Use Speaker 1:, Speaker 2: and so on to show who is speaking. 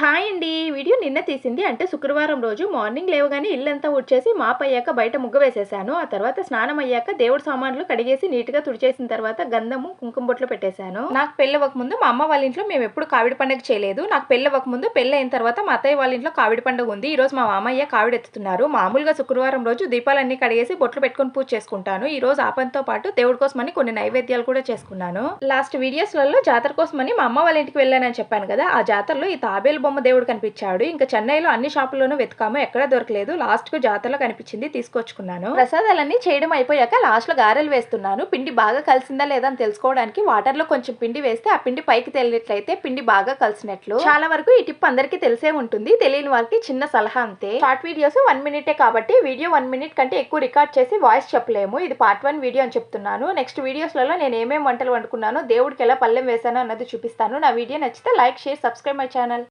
Speaker 1: Hi అండి. ఈ video నిన్న తీసింది. అంటే శుక్రవారం రోజు మార్నింగ్ లేవగానే ఇల్లంతా ఉడ్చేసి మాప్ అయ్యాక బయట ముగ్గు వేసేసాను. ఆ తర్వాత స్నానం అయ్యాక దేవుడి సామాన్లు కడిగేసి నీట్గా తుడిచేసిన తర్వాత గంధము కుంకుమ బొట్లు పెట్టేశాను. నాకు పెళ్ళవక ముందు మా అమ్మ వాళ్ళ ఇంట్లో మేము ఎప్పుడు కావిడి పండుగ చేయలేదు. నాకు పెళ్ళవక ముందు పెళ్ళి అయిన తర్వాత మా అత్తయ్య వాళ్ళ ఇంట్లో కావిడి పండుగ ఉంది. ఈ రోజు మా మామయ్య కావిడి ఎత్తుతున్నారు. మామూలుగా శుక్రవారం రోజు దీపాలన్నీ కడిగేసి బొట్లు పెట్టుకొని పూజ చేసుకుంటాను. ఈ రోజు ఆ పనితో పాటు దేవుడి కోసమని కొన్ని నైవేద్యాలు కూడా చేసుకున్నాను. లాస్ట్ వీడియోస్లలో జాతర కోసమని మా అమ్మ వాళ్ళ ఇంటికి వెళ్ళానని చెప్పాను కదా. ఆ జాతరలో ఈ తాబేలు బొమ్మ దేవుడు కనిపించాడు. ఇంకా చెన్నైలో అన్ని షాపుల్లోనూ వెతకాము. ఎక్కడా దొరకలేదు. లాస్ట్కు జాతరలో కనిపించింది. తీసుకొచ్చుకున్నాను. ప్రసాదాలన్నీ చేయడం అయిపోయాక లాస్ట్లో గారెలు వేస్తున్నాను. పిండి బాగా కలిసిందా లేదా అని తెలుసుకోవడానికి వాటర్లో కొంచెం పిండి వేస్తే ఆ పిండి పైకి తేలినట్లయితే పిండి బాగా కలిసినట్లు. చాలా వరకు ఈ టిప్ అందరికీ తెలిసే ఉంటుంది. తెలియని వారికి చిన్న సలహా అంతే. షార్ట్ వీడియోస్ వన్ మినిటే కాబట్టి వీడియో వన్ మినిట్ కంటే ఎక్కువ రికార్డ్ చేసి వాయిస్ చెప్పలేము. ఇది పార్ట్ వన్ వీడియో అని చెప్తున్నాను. నెక్స్ట్ వీడియోస్లలో నేను ఏమేమి వంటలు వండుకున్నానో దేవుడికి ఎలా పల్లెం వేసానో అన్నది చూపిస్తాను. నా వీడియో నచ్చితే like share subscribe my channel.